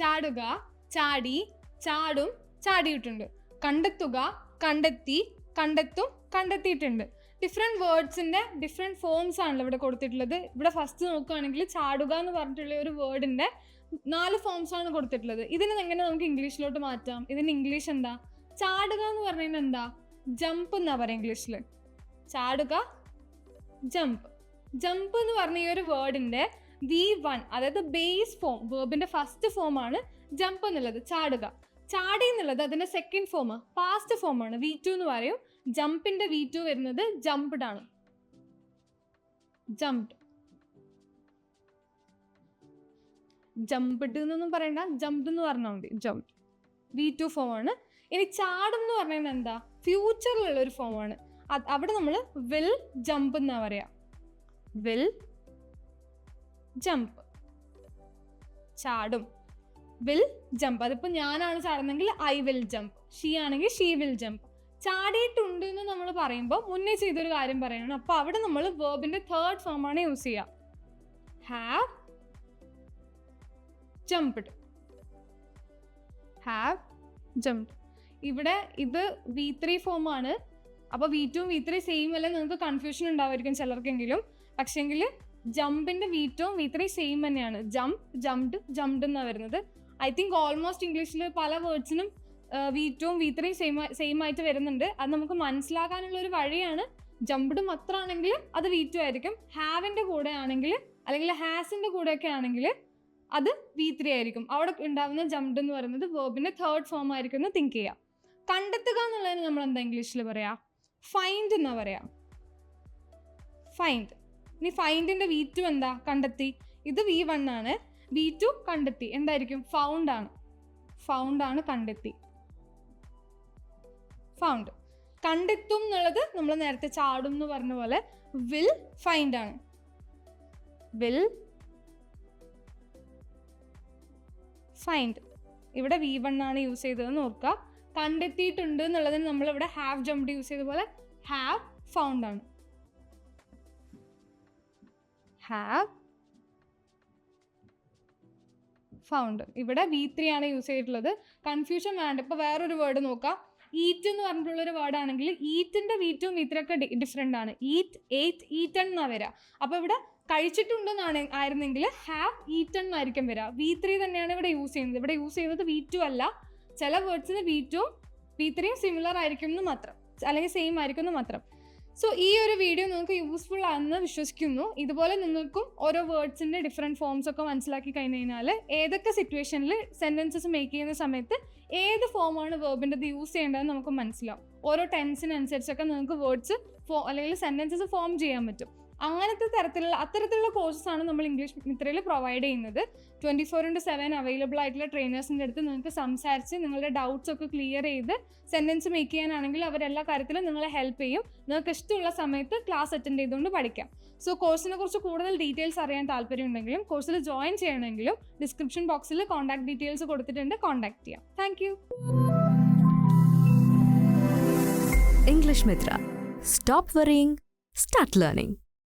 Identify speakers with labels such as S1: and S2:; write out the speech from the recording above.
S1: ചാടുക ചാടി ചാടും ചാടിയിട്ടുണ്ട്. കണ്ടെത്തുക കണ്ടെത്തി കണ്ടെത്തും കണ്ടെത്തിയിട്ടുണ്ട്. ഡിഫറെന്റ് വേർഡ്സിന്റെ ഡിഫറെന്റ് ഫോംസ് ആണല്ലോ ഇവിടെ കൊടുത്തിട്ടുള്ളത്. ഇവിടെ ഫസ്റ്റ് നോക്കുകയാണെങ്കിൽ ചാടുക എന്ന് പറഞ്ഞിട്ടുള്ള ഒരു വേർഡിന്റെ നാല് ഫോംസ് ആണ് കൊടുത്തിട്ടുള്ളത്. ഇതിനെ എങ്ങനെ നമുക്ക് ഇംഗ്ലീഷിലോട്ട് മാറ്റാം? ഇതിന് ഇംഗ്ലീഷ് എന്താ? ചാടുക എന്ന് പറഞ്ഞാൽ എന്താ? ജമ്പ് എന്നാ പറയാം ഇംഗ്ലീഷിൽ ചാടുക ജമ്പ് ജമ്പ് എന്ന് പറഞ്ഞ ഈ ഒരു വേർഡിന്റെ വി വൺ അതായത് ബേസ് ഫോം വേർബിന്റെ ഫസ്റ്റ് ഫോം ആണ് ജമ്പ് എന്നുള്ളത് ചാടുക. ചാടി എന്നുള്ളത് അതിന്റെ സെക്കൻഡ് ഫോം പാസ്റ്റ് ഫോം ആണ്. വി ടു എന്ന് പറയും. ജമ്പിന്റെ വി ടു വരുന്നത് ജംപ്ഡ് ആണ്. ജംപ്ഡ് ജംപ്ഡ് എന്നൊന്നും പറയണ്ട. ജംപ്ഡ് എന്ന് പറഞ്ഞാൽ മതി. ജംപ്ഡ് വി ടു ഫോം ആണ്. ഇനി ചാടും എന്ന് പറഞ്ഞാൽ എന്താ? ഫ്യൂച്ചറിലുള്ള ഒരു ഫോം ആണ്. അവിടെ നമ്മൾ വിൽ ജമ്പ് എന്നാ പറയാ. Will jump. ചാടും. വിൽ ജമ്പ് അതിപ്പോ ഞാനാണ് ചാടുന്നെങ്കിൽ ഐ വിൽ ജമ്പ് ഷീ ആണെങ്കിൽ ഷീ വിൽ ജമ്പ് ചാടിയിട്ടുണ്ട് എന്ന് നമ്മൾ പറയുമ്പോൾ മുന്നേ ചെയ്തൊരു കാര്യം പറയണം. അപ്പൊ അവിടെ നമ്മൾ വേർബിന്റെ തേർഡ് ഫോം ആണ് യൂസ് ചെയ്യുക ഹാവ് ജംപ്ഡ് ഹാവ് ജംപ്ഡ് ഇവിടെ ഇത് വി ത്രീ ഫോം ആണ്. അപ്പോൾ V two V three same അല്ല? നിങ്ങൾക്ക് കൺഫ്യൂഷൻ ഉണ്ടാവുമായിരിക്കും ചിലർക്കെങ്കിലും. പക്ഷേങ്കിൽ ജമ്പിന്റെ വി ടുവും വി ത്രീ സെയിം തന്നെയാണ്. ജംപ് ജംപ്ഡ് ജംപ്ഡ് എന്നാണ് വരുന്നത്. ഐ തിങ്ക് ഓൾമോസ്റ്റ് ഇംഗ്ലീഷിൽ പല വേർഡ്സിനും വി ടുവും വി ത്രീ സെയിം സെയിം ആയിട്ട് വരുന്നുണ്ട്. അത് നമുക്ക് മനസ്സിലാക്കാനുള്ള ഒരു വഴിയാണ് ജംപ്ഡ് മാത്രമാണെങ്കിൽ അത് വി ടു ആയിരിക്കും. ഹാവിന്റെ കൂടെ ആണെങ്കിൽ അല്ലെങ്കിൽ ഹാസിന്റെ കൂടെയൊക്കെ ആണെങ്കിൽ അത് വി ത്രീ ആയിരിക്കും. അവിടെ ഉണ്ടാവുന്ന ജംപ്ഡ് എന്ന് പറയുന്നത് വേർബിന്റെ തേർഡ് ഫോം ആയിരിക്കും എന്ന് തിങ്ക് ചെയ്യാം. കണ്ടെത്തുക എന്നുള്ളതിന് നമ്മൾ എന്താ ഇംഗ്ലീഷിൽ പറയാ? ഫൈൻഡ് എന്നാ പറയാ? ഫൈൻഡ് ഇനി ഫൈൻഡിന്റെ വി ടു എന്താ? കണ്ടെത്തി. ഇത് വി വൺ ആണ്. വി ടു കണ്ടെത്തി. എന്തായിരിക്കും? ഫൗണ്ട് ആണ്. ഫൗണ്ട് ആണ് കണ്ടെത്തി. ഫൗണ്ട് കണ്ടെത്തും എന്നുള്ളത് നമ്മൾ നേരത്തെ ചാടും എന്ന് പറഞ്ഞ പോലെ വിൽ ഫൈൻഡ് ആണ്. വിൽ ഫൈൻഡ് ഇവിടെ വി വൺ ആണ് യൂസ് ചെയ്തതെന്ന് ഓർക്കുക. കണ്ടെത്തിയിട്ടുണ്ട് എന്നുള്ളതിന് നമ്മൾ ഇവിടെ ഹാവ് ജംപ്ഡ് യൂസ് ചെയ്ത പോലെ ഹാവ് ഫൗണ്ട് ആണ്. ഹാവ് ഫൗണ്ട് ഇവിടെ വി ത്രീ ആണ് യൂസ് ചെയ്തിട്ടുള്ളത്. കൺഫ്യൂഷൻ വേണ്ട. ഇപ്പൊ വേറൊരു വേർഡ് നോക്കാം. ഈറ്റ് എന്ന് പറഞ്ഞിട്ടുള്ള ഒരു വേർഡ് ആണെങ്കിൽ ഈറ്റിന്റെ വീറ്റും വി ത്രീ ഒക്കെ ഡിഫറെന്റ് ആണ്. ഈറ്റ് എയ്റ്റ് ഈറ്റൺ എന്നാ വരിക അപ്പൊ ഇവിടെ കഴിച്ചിട്ടുണ്ടെന്നാണ് ആയിരുന്നെങ്കിൽ ഹാവ് ഈറ്റൺ എന്നായിരിക്കും വരിക വി ത്രീ തന്നെയാണ് ഇവിടെ യൂസ് ചെയ്യുന്നത്. ഇവിടെ യൂസ് ചെയ്യുന്നത് വി ടു അല്ല. ചില വേർഡ്സിന് വി ടു വി ത്രീയും സിമിലർ ആയിരിക്കും എന്ന് മാത്രം. അല്ലെങ്കിൽ സെയിം ആയിരിക്കും എന്ന് മാത്രം. സോ ഈ ഒരു വീഡിയോ നിങ്ങൾക്ക് യൂസ്ഫുൾ ആണെന്ന് വിശ്വസിക്കുന്നു. ഇതുപോലെ നിങ്ങൾക്കും ഓരോ വേർഡ്സിന്റെ ഡിഫറെന്റ് ഫോംസ് ഒക്കെ മനസ്സിലാക്കി കഴിഞ്ഞ് കഴിഞ്ഞാൽ ഏതൊക്കെ സിറ്റുവേഷനിൽ സെന്റൻസസ് മേക്ക് ചെയ്യുന്ന സമയത്ത് ഏത് ഫോമാണ് വേർബിന്റെത് യൂസ് ചെയ്യേണ്ടതെന്ന് നമുക്ക് മനസ്സിലാവും. ഓരോ ടെൻസിനനുസരിച്ചൊക്കെ നിങ്ങൾക്ക് വേർഡ്സ് ഫോ അല്ലെങ്കിൽ സെന്റൻസസ് ഫോം ചെയ്യാൻ പറ്റും. അങ്ങനത്തെ തരത്തിലുള്ള അത്തരത്തിലുള്ള കോഴ്സസ് ആണ് നമ്മൾ ഇംഗ്ലീഷ് മിത്രയിൽ പ്രൊവൈഡ് ചെയ്യുന്നത്. Twenty four into seven available ആയിട്ടുള്ള ട്രെയിനേഴ്സിന്റെ അടുത്ത് നിങ്ങൾക്ക് സംസാരിച്ച് നിങ്ങളുടെ ഡൗട്ട്സ് ഒക്കെ ക്ലിയർ ചെയ്ത് സെന്റൻസ് മേക്ക് ചെയ്യാനാണെങ്കിൽ അവരെല്ലാ കാര്യത്തിലും നിങ്ങളെ ഹെൽപ്പ് ചെയ്യും. നിങ്ങൾക്ക് ഇഷ്ടമുള്ള സമയത്ത് ക്ലാസ് അറ്റൻഡ് ചെയ്തുകൊണ്ട് പഠിക്കാം. സോ കോഴ്സിനെ കുറിച്ച് കൂടുതൽ ഡീറ്റെയിൽസ് അറിയാൻ താല്പര്യമുണ്ടെങ്കിലും കോഴ്സിൽ ജോയിൻ ചെയ്യണമെങ്കിലും ഡിസ്ക്രിപ്ഷൻ ബോക്സിൽ കോൺടാക്ട് ഡീറ്റെയിൽസ് കൊടുത്തിട്ടുണ്ട് കോൺടാക്ട് ചെയ്യാം. Thank you
S2: English Mitra. Stop worrying, start learning.